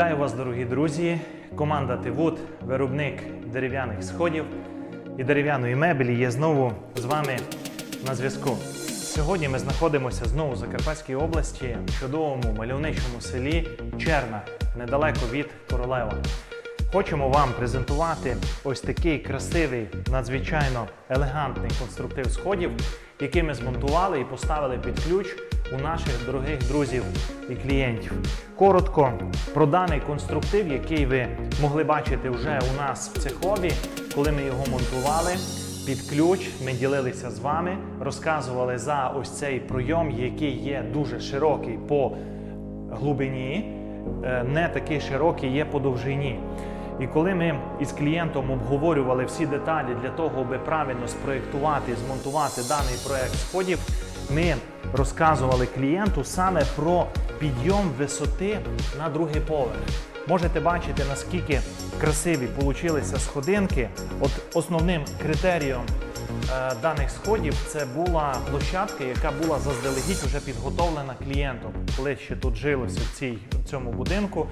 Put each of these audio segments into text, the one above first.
Вітаю вас, дорогі друзі! Команда Тивуд, виробник дерев'яних сходів і дерев'яної мебелі є знову з вами на зв'язку. Сьогодні ми знаходимося знову в Закарпатській області, в чудовому мальовничому селі Черна, недалеко від Королева. Хочемо вам презентувати ось такий красивий, надзвичайно елегантний конструктив сходів, який ми змонтували і поставили під ключ у наших дорогих друзів і клієнтів. Коротко про даний конструктив, який ви могли бачити вже у нас в цехові, коли ми його монтували. Під ключ ми ділилися з вами, розказували за ось цей пройом, який є дуже широкий по глибині, е, не такий широкий є по довжині. І коли ми із клієнтом обговорювали всі деталі для того, аби правильно спроєктувати змонтувати даний проект сходів, ми розказували клієнту саме про підйом висоти на другий поверх. Можете бачити, наскільки красиві получилися сходинки. От основним критерієм е, даних сходів це була площадка, яка була заздалегідь вже підготовлена клієнтом. Коли ще тут жилося в цій в цьому будинку,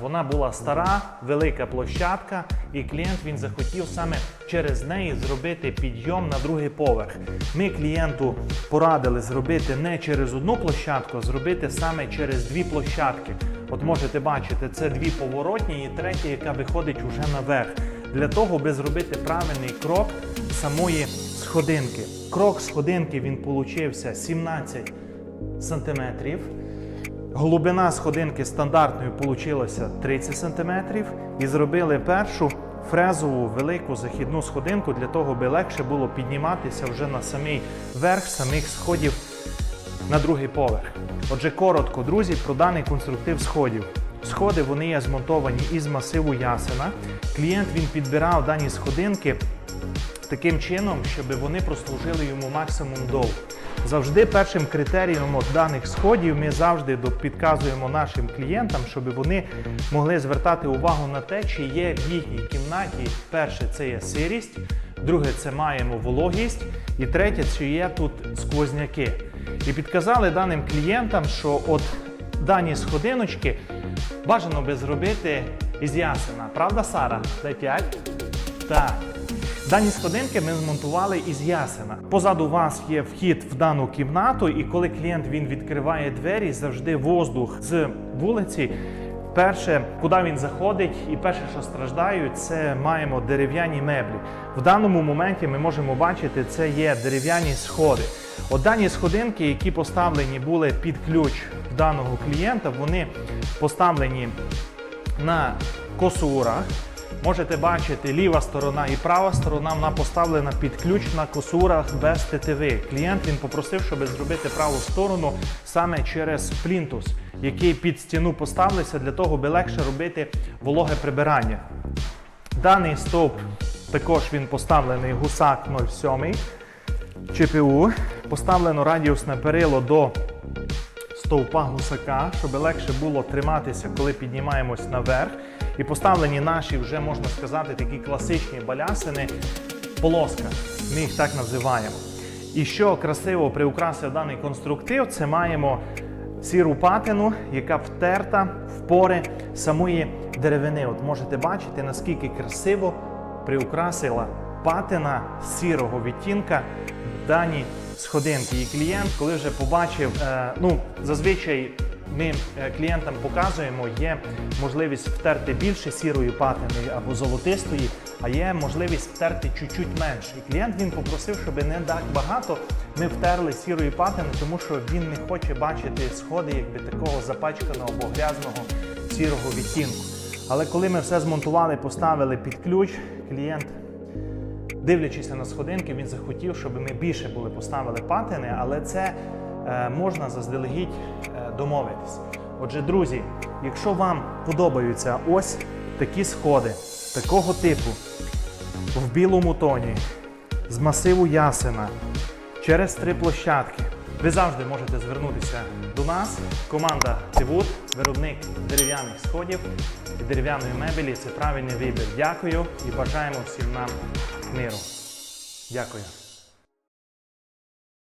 вона була стара, велика площадка, і клієнт він захотів саме через неї зробити підйом на другий поверх. Ми клієнту порадили зробити не через одну площадку, а зробити саме через дві площадки. От можете бачити, це дві поворотні і третя, яка виходить уже наверх. Для того, аби зробити правильний крок самої сходинки. Крок сходинки він получився 17 сантиметрів. Глибина сходинки стандартною получилася 30 см. І зробили першу фрезову велику західну сходинку для того, аби легше було підніматися вже на самий верх самих сходів на другий поверх. Отже, коротко, друзі, про даний конструктив сходів. Сходи вони є змонтовані із масиву ясена. Клієнт він підбирав дані сходинки таким чином, щоб вони прослужили йому максимум довго. Завжди першим критерієм от даних сходів ми завжди підказуємо нашим клієнтам, щоб вони могли звертати увагу на те, чи є в їхній кімнаті. Перше це є сирість, друге це маємо вологість, і третє, чи є тут сквозняки. І підказали даним клієнтам, що от дані сходиночки бажано би зробити із ясена. Правда, Сара? Дай п'ять. Так. Дані сходинки ми змонтували із ясена. Позаду вас є вхід в дану кімнату, і коли клієнт він відкриває двері, завжди воздух з вулиці. Перше, куди він заходить, і перше, що страждають, це маємо дерев'яні меблі. В даному моменті ми можемо бачити, це є дерев'яні сходи. От дані сходинки, які поставлені були під ключ в даного клієнта, вони поставлені на косурах. Можете бачити, ліва сторона і права сторона вона поставлена під ключ на косурах без тетиви. Клієнт він попросив, щоб зробити праву сторону саме через плінтус, який під стіну поставився для того, аби легше робити вологе прибирання. Даний стовп також він поставлений гусак 07 ЧПУ. Поставлено радіусне перило до стовпа гусака, щоб легше було триматися, коли піднімаємось наверх. І поставлені наші, вже можна сказати, такі класичні балясини, полоска. Ми їх так називаємо. І що красиво приукрасив даний конструктив, це маємо сіру патину, яка втерта в пори самої деревини. От можете бачити, наскільки красиво приукрасила патина сірого відтінка дані сходинки. І клієнт, коли вже побачив, е, ну зазвичай ми е, клієнтам показуємо, є можливість втерти більше сірої патини або золотистої, а є можливість втерти чуть-чуть менше. І клієнт він попросив, щоб не так багато ми втерли сірої патини, тому що він не хоче бачити сходи якби такого запачканого або грязного сірого відтінку. Але коли ми все змонтували, поставили під ключ, клієнт дивлячись на сходинки, він захотів, щоб ми більше були поставили патини, але це можна заздалегідь е, домовитись. Отже, друзі, якщо вам подобаються ось такі сходи такого типу в білому тоні, з масиву ясена, через три площадки, ви завжди можете звернутися до нас. Команда Тивуд, виробник дерев'яних сходів і дерев'яної мебелі. Це правильний вибір. Дякую і бажаємо всім нам миру. Дякую.